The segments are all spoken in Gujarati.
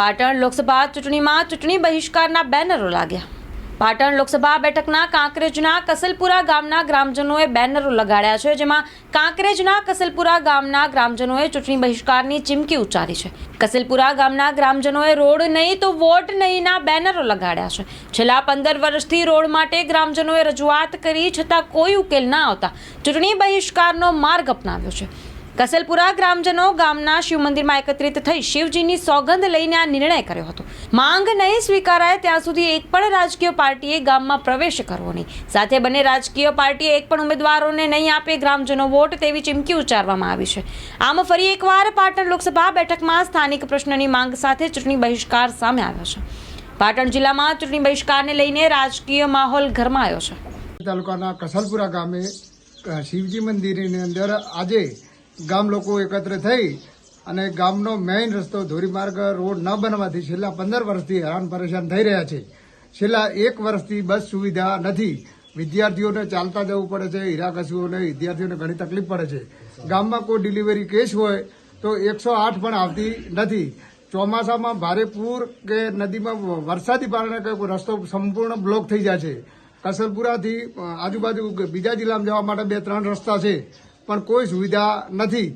પાટણ લોકસભા ચૂંટણીમાં ચૂંટણી બહિષ્કારના બેનરો લાગ્યા. પાટણ લોકસભા બેઠકના કાંકરેજના કસલપુરા ગામના ગ્રામજનોએ બેનરો લગાડ્યા છે, જેમાં કાંકરેજના કસલપુરા ગામના ગ્રામજનોએ ચૂંટણી બહિષ્કારની ચીમકી ઉચ્ચારી છે. કસલપુરા ગામના ગ્રામજનોએ રોડ નહીં તો વોટ નહીંના બેનરો લગાડ્યા છે. છેલ્લા પંદર વર્ષથી રોડ માટે ગ્રામજનોએ રજૂઆત કરી, છતાં કોઈ ઉકેલ ના આવતા ચૂંટણી બહિષ્કારનો માર્ગ અપનાવ્યો છે. કસલપુરા ગ્રામજનો ગામના શિવ મંદિરમાં એકત્રિત થઈ શિવજીની સોગંદ લઈને આ નિર્ણય કર્યો હતો. માંગ નહીં સ્વીકારાય ત્યાં સુધી એક પણ રાજકીય પાર્ટીએ ગામમાં પ્રવેશ કરવો નહીં. સાથે બંને રાજકીય પાર્ટીએ એક પણ ઉમેદવારોને નહીં આપે ગ્રામજનો વોટ તેવી ચીમકી ઉચ્ચારવામાં આવી છે. આમ ફરી એકવાર પાટણ લોકસભા બેઠકમાં સ્થાનિક પ્રશ્નની માંગ સાથે ચૂંટણી બહિષ્કાર સામે આવ્યો છે. પાટણ જિલ્લામાં ચૂંટણી બહિષ્કારને લઈને રાજકીય માહોલ ગરમાયો છે. તાલુકાના કસલપુરા ગામે શિવજી મંદિરની અંદર આજે ગામ લોકો એકત્ર થઈ અને ગામનો મેઇન રસ્તો ધોરીમાર્ગ રોડ ન બનવાથી છેલ્લા પંદર વર્ષથી હેરાન પરેશાન થઈ રહ્યા છે. છેલ્લા એક વર્ષથી બસ સુવિધા નથી. વિદ્યાર્થીઓને ચાલતા જવું પડે છે, હીરાકસીઓને વિદ્યાર્થીઓને ઘણી તકલીફ પડે છે. ગામમાં કોઈ ડિલિવરી કેસ હોય તો એકસો આઠ પણ આવતી નથી. ચોમાસામાં ભારે પૂર કે નદીમાં વરસાદી કારણે કોઈ રસ્તો સંપૂર્ણ બ્લોક થઈ જાય છે. કસલપુરાથી આજુબાજુ બીજા જિલ્લામાં જવા માટે બે ત્રણ રસ્તા છે. પણ કોઈ સુવિધા નથી.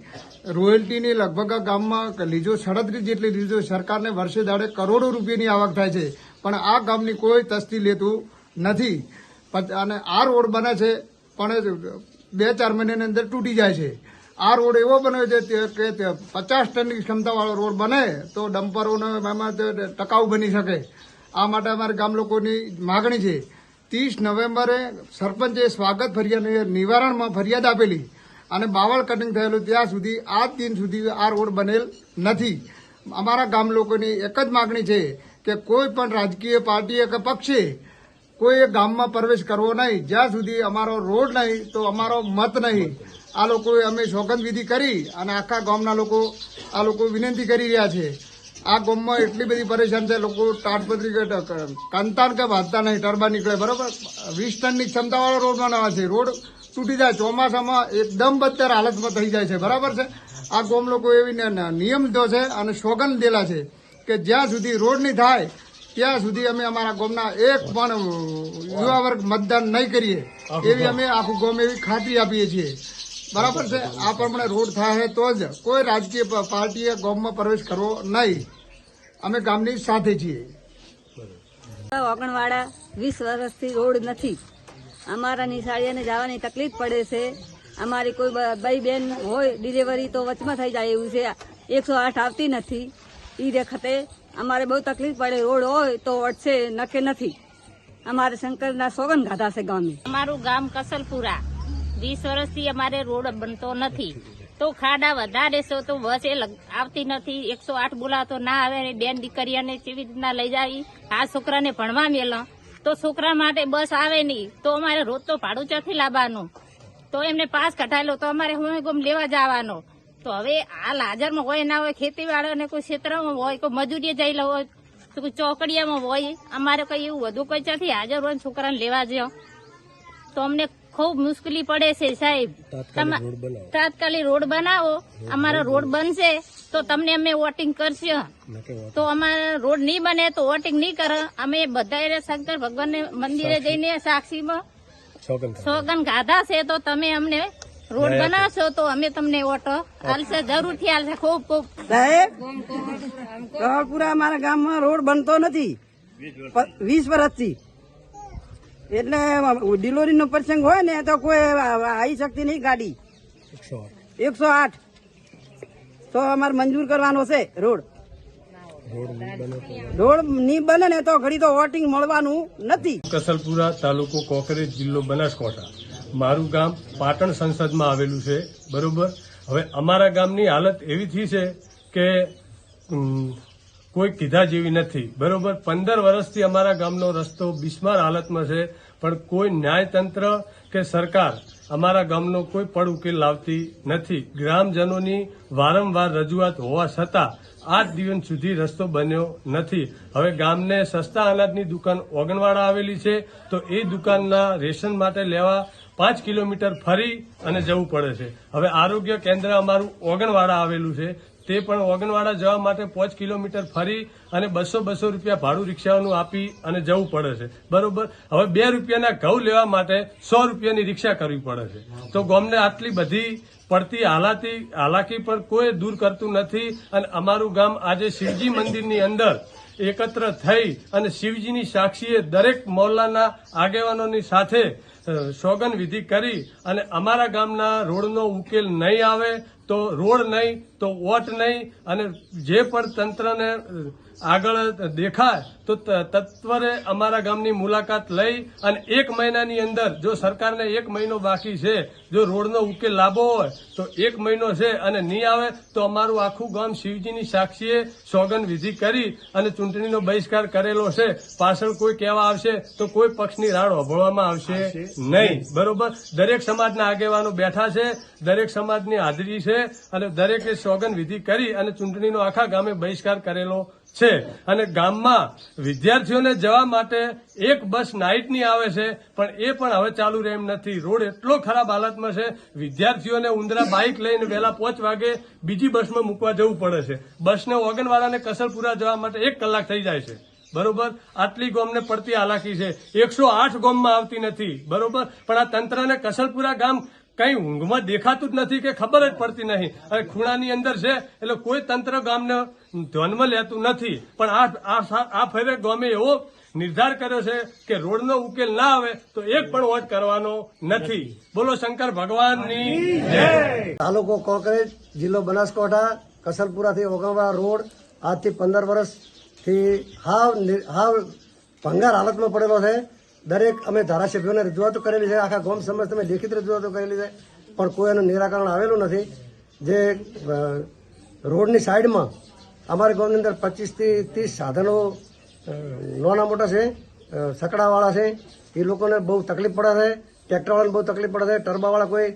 રોયલ્ટીની લગભગ ગામમાં લીજો સડત્રીસ જેટલી લીજો સરકારને વર્ષે દાડે કરોડો રૂપિયાની આવક થાય છે. પણ આ ગામની કોઈ તસ્તી લેતું નથી. અને આ રોડ બને છે, પણ બે ચાર મહિનાની અંદર તૂટી જાય છે. આ રોડ એવો બન્યો છે કે પચાસ ટનની ક્ષમતાવાળો રોડ બને તો ડમ્પરોને એમાં ટકાઉ બની શકે. આ માટે અમારે ગામ લોકોની માગણી છે. ત્રીસ નવેમ્બરે સરપંચે સ્વાગત ફરિયાદ, નિવારણમાં ફરિયાદ આપેલી. અને બાવળ કટિંગ થયેલું ત્યાં સુધી આજ દિન સુધી આ રોડ બનેલ નથી. અમારા ગામ લોકોની એક જ માગણી છે કે કોઈ પણ રાજકીય પાર્ટીએ કે પક્ષે કોઈ ગામમાં પ્રવેશ કરવો નહીં. જ્યાં સુધી અમારો રોડ નહીં, તો અમારો મત નહીં. આ લોકોએ અમે સોગંદવિધિ કરી અને આખા ગામના લોકો આ લોકો વિનંતી કરી રહ્યા છે. આ ગામમાં એટલી બધી પરેશાન છે, લોકો તાટપત્રી કે કંતાન કે વાંચતા નહીં ટરબા નીકળે, બરાબર? વીસ ટનની ક્ષમતાવાળો રોડ બનાવવા છે. રોડ તૂટી જાય ચોમાસામાં એકદમ બદતર હાલતમાં થઈ જાય છે. બરાબર છે? આ ગોમ લોકો એવી નિયમ તો છે અને સોગંદ દેલા છે કે જ્યાં સુધી રોડ નહીં થાય ત્યાં સુધી અમે અમારા ગોમના એક પણ યુવા વર્ગ મતદાન નહીં કરીએ. એવી અમે આખું ગોમ એવી ખાતરી આપીએ છીએ. બરાબર છે? આ પ્રમાણે રોડ થાય તો જ કોઈ રાજકીય પ- પાર્ટીએ ગોમમાં પ્રવેશ કરવો નહીં. અમે ગામની સાથે છીએ. ઓગણવાડા વીસ વર્ષથી રોડ નથી. અમારા નિશાળીઓને જવાની તકલીફ પડે છે. અમારી કોઈ ભાઈ બેન હોય ડિલિવરી તો વચમાં થઈ જાય એવું છે. એકસો આઠ આવતી નથી. એ વખતે અમારે બહુ તકલીફ પડે. રોડ હોય તો વળશે નકે નથી. અમારે શંકરના સોગન ગાધા છે ગામે. અમારું ગામ કસલપુરા. વીસ વર્ષથી અમારે રોડ બનતો નથી. તો ખાડા વધારે છે, તો બસ એ આવતી નથી. એકસો આઠ બોલાવતો ના આવે, બેન દીકરીઓને કેવી રીતના લઈ જાય? આ છોકરાને ભણવા મેલો. તો છોકરા માટે બસ આવે નહીં. તો અમારે રોજ તો ભાડું ચોથી લાવવાનું. તો એમને પાસ કઢાયેલો, તો અમારે હું ગમ લેવા જવાનો. તો હવે આ લાજરમાં હોય ના હોય ખેતીવાળાને કોઈ ક્ષેત્રમાં હોય, કોઈ મજૂરીએ જઈ હોય, તો કોઈ ચોકડીયામાં હોય. અમારે કઈ એવું વધુ કોઈ નથી. હાજર હોય છોકરાને લેવા જ્યો. તો અમને ખૂબ મુશ્કેલી પડે છે સાહેબ. તમા- તાત્કાલિક રોડ બનાવો. અમારો રોડ બનશે તો તમને અમે વોટિંગ કરશે. તો અમારા રોડ નહીં બને તો વોટિંગ નહીં કરે. અમે બધા શંકર ભગવાન મંદિરે જઈને સાક્ષીમાં સોગન ગાધા છે તો તમે અમને રોડ બનાવશો તો અમે તમને વોટો હાલશે જરૂરથી હાલશે ખૂબ ખૂબ. સાહેબ કહાપુરા અમારા ગામમાં રોડ બનતો નથી. વીસ વર્ષથી. એટલે ડિલિવરી નો પ્રસંગ હોય ને તો કોઈ આવી શકતી નહીં ગાડી. એકસો આઠ. તો અમારે મંજૂર કરવાનો છે રોડ. રોડ નહીં બને ને તો ઘડી તો વોટિંગ મળવાનું નથી. કસલપુરા તાલુકો કોકરેજ જિલ્લો બનાસકાંઠા. મારું ગામ પાટણ સંસદમાં આવેલું છે, બરોબર? હવે અમારા ગામની હાલત એવી થઈ છે કે કોઈ કીધા જેવી નથી. બરોબર? પંદર વર્ષથી અમારા ગામનો રસ્તો બિસ્માર હાલતમાં છે, પણ કોઈ ન્યાયતંત્ર કે સરકાર અમારા ગામનો કોઈ પડ ઉકેલ લાવતી નથી. ગ્રામજનોની વારંવાર રજૂઆત હોવા છતાં આજ દિવસ સુધી રસ્તો બન્યો નથી. હવે ગામને સસ્તા અનાજની દુકાન ઓગણવાડા આવેલી છે, તો એ દુકાનના રેશન માટે લેવા પાંચ કિલોમીટર ફરી અને જવું પડે છે. હવે આરોગ્ય કેન્દ્ર અમારું ઓગણવાડા આવેલું છે તે પણ ઓગણવાડા જવા માટે પાંચ કિલોમીટર ફરી અને બસો બસો રૂપિયા ભાડું રિક્ષાઓનું આપી અને જવું પડે છે. બરોબર? હવે બે રૂપિયાના ઘઉં લેવા માટે સો રૂપિયાની રિક્ષા કરવી પડે છે. તો ગામને આટલી બધી પડતી હાલાતી, હાલાકી પણ કોઈ દૂર કરતું નથી અને અમારું ગામ આજે શિવજી મંદિરની અંદર એકત્ર થઈ અને શિવજીની સાક્ષીએ દરેક મોહલ્લાના આગેવાનોની સાથે સોગન વિધિ કરી અને અમારા ગામના રોડનો ઉકેલ નહીં આવે તો રોડ નહીં, તો વોટ નહીં અને જે પણ તંત્રને આગળ દેખાય તો તત્વરે અમારા ગામની મુલાકાત લઈ અને એક મહિનાની અંદર જો સરકારને એક મહિનો બાકી છે જો રોડનો ઉકેલ લાવવો હોય તો એક મહિનો છે અને નહીં આવે તો અમારું આખું ગામ શિવજીની સાક્ષીએ સોગન વિધિ કરી અને ચૂંટણીનો બહિષ્કાર કરેલો છે. પાછળ કોઈ કહેવા આવશે તો કોઈ પક્ષની રાડ હોભળવામાં આવશે નહીં. બરોબર? દરેક સમાજના આગેવાનો બેઠા છે દરેક સમાજની હાજરી છે અને દરેકે સોગન વિધિ કરી અને ચૂંટણીનો આખા ગામે બહિષ્કાર કરેલો છે. અને ગામમાં વિદ્યાર્થીઓને જવા માટે એક બસ નાઇટની આવે છે, પણ એ પણ હવે ચાલુ રહે નથી. રોડ એટલો ખરાબ હાલતમાં છે, વિદ્યાર્થીઓને ઉંદરા બાઇક લઈને વહેલા પાંચ વાગે બીજી બસમાં મૂકવા જવું પડે છે. બસને ઓગણવાળાને કસલપુરા જવા માટે એક કલાક થઈ જાય છે. બરોબર? આટલી ગોમને પડતી હાલાકી છે. એકસો આઠ ગોમમાં આવતી નથી. બરોબર? પણ આ તંત્રને કસલપુરા ગામ કઈ ઊંઘમાં દેખાતું જ નથી કે ખબર જ પડતી નહીં. અને ખૂણાની અંદર છે, એટલે કોઈ તંત્ર ગામને ધ્યાનમાં લેતું નથી. પણ આ આ ફેરે ગમે એવો નિર્ધાર કર્યો છે કે રોડનો ઉકેલ ના આવે તો એક પણ વોટ કરવાનો નથી. બોલો શંકર ભગવાનની તાલુકો કોંકરેજ જિલ્લો બનાસકાંઠા કસલપુરાથી ઓગણવાડા રોડ, આજથી પંદર વર્ષથી હાવ હાવ ભંગાર હાલતમાં પડેલો છે. દરેક અમે ધારાસભ્યોને રજૂઆતો કરેલી છે. આખા ગોમ સમજ તમે લેખિત રજૂઆતો કરેલી છે. પણ કોઈ એનું નિરાકરણ આવેલું નથી. જે રોડની સાઈડમાં અમારા ગામની અંદર પચીસથી ત્રીસ સાધનો નાના મોટા છે સકડાવાળા છે. એ લોકોને બહુ તકલીફ પડે છે. ટ્રેક્ટરવાળાને બહુ તકલીફ પડે છે. ટર્બાવાળા કોઈ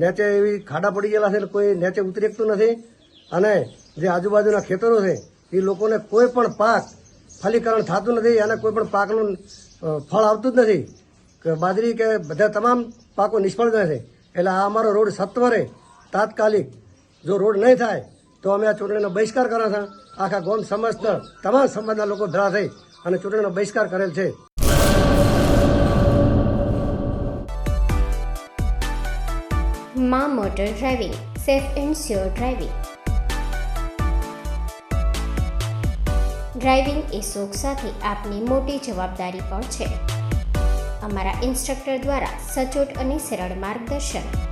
નેચે એવી ખાડા પડી ગયેલા છે કોઈ નેચે ઉતરી શકતું નથી. અને જે આજુબાજુના ખેતરો છે, એ લોકોને કોઈ પણ પાક ફલીકરણ થતું નથી અને કોઈ પણ પાકનું ફળ આવતું જ નથી. કે બાજરી કે બધા તમામ પાકો નિષ્ફળ જાય છે. એટલે આ અમારો રોડ સત્વરે તાત્કાલિક જો રોડ નહીં થાય તો અમે આ ચૂંટણીનો બહિષ્કાર કર્યો છે. આખા ગોમ સમસ્ત તમામ સમાજના લોકો ભેળા થઈ અને ચૂંટણીનો બહિષ્કાર કરેલ છે. મા motor driving, safe and sure driving. Driving એ શોખ સાથે આપની મોટી જવાબદારી પણ છે. અમારા ઇન્સ્ટ્રક્ટર દ્વારા સચોટ અને સરળ માર્ગદર્શન.